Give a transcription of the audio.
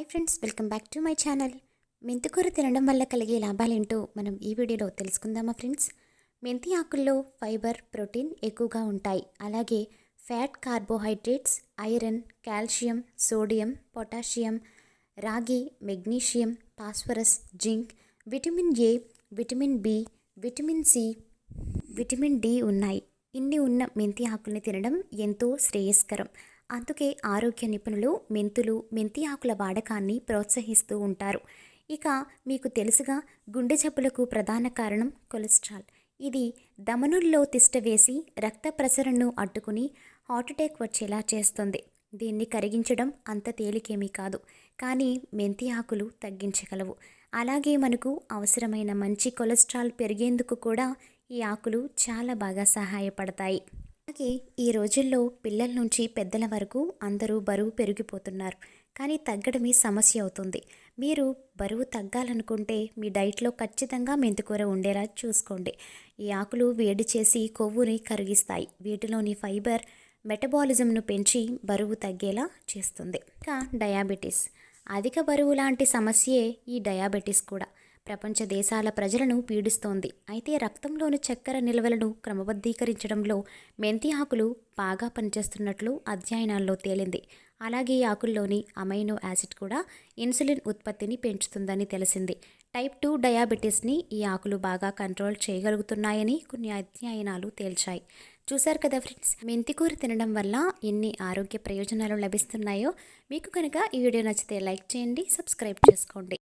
Hi friends welcome back to my channel. మెంతికూర తినడం వల్ల కలిగే లాభాలేంటో మనం ఈ వీడియోలో తెలుసుకుందామా ఫ్రెండ్స్? మెంతి ఆకుల్లో ఫైబర్ ప్రోటీన్ ఎక్కువగా ఉంటాయి. అలాగే fat carbohydrates iron calcium sodium potassium రాగి magnesium phosphorus zinc vitamin A vitamin B vitamin C vitamin D ఉన్నాయి. ఇన్ని ఉన్న మెంతి ఆకుల్ని తినడం ఎంతో శ్రేయస్కరం. అందుకే ఆరోగ్య నిపుణులు మెంతులు మెంతి ఆకుల వాడకాన్ని ప్రోత్సహిస్తూ ఉంటారు. ఇక మీకు తెలుసుగా గుండె జబ్బులకు ప్రధాన కారణం కొలెస్ట్రాల్. ఇది ధమనుల్లో తిష్టవేసి రక్త ప్రసరణను అడ్డుకుని హార్ట్అటాక్ వచ్చేలా చేస్తుంది. దీన్ని కరిగించడం అంత తేలికేమీ కాదు కానీ మెంతి ఆకులు తగ్గించగలవు. అలాగే మనకు అవసరమైన మంచి కొలెస్ట్రాల్ పెరిగేందుకు కూడా ఈ ఆకులు చాలా బాగా సహాయపడతాయి. అలాగే ఈ రోజుల్లో పిల్లల నుంచి పెద్దల వరకు అందరూ బరువు పెరిగిపోతున్నారు. కానీ తగ్గడమే సమస్య అవుతుంది. మీరు బరువు తగ్గాలనుకుంటే మీ డైట్లో ఖచ్చితంగా మెంతికూర ఉండేలా చూసుకోండి. ఈ ఆకులు వేడి చేసి కొవ్వుని కరిగిస్తాయి. వీటిలోని ఫైబర్ మెటబాలిజంను పెంచి బరువు తగ్గేలా చేస్తుంది. ఇంకా డయాబెటీస్. అధిక బరువు లాంటి సమస్యే ఈ డయాబెటీస్ కూడా. ప్రపంచ దేశాల ప్రజలను పీడిస్తోంది. అయితే రక్తంలోని చక్కెర నిల్వలను క్రమబద్ధీకరించడంలో మెంతి ఆకులు బాగా పనిచేస్తున్నట్లు అధ్యయనాల్లో తేలింది. అలాగే ఈ ఆకుల్లోని అమైనో యాసిడ్ కూడా ఇన్సులిన్ ఉత్పత్తిని పెంచుతుందని తెలిసింది. టైప్ టూ డయాబెటీస్ని ఈ ఆకులు బాగా కంట్రోల్ చేయగలుగుతున్నాయని కొన్ని అధ్యయనాలు తేల్చాయి. చూశారు కదా ఫ్రెండ్స్ మెంతికూర తినడం వల్ల ఎన్ని ఆరోగ్య ప్రయోజనాలు లభిస్తున్నాయో? మీకు కనుక ఈ వీడియో నచ్చితే లైక్ చేయండి సబ్స్క్రైబ్ చేసుకోండి.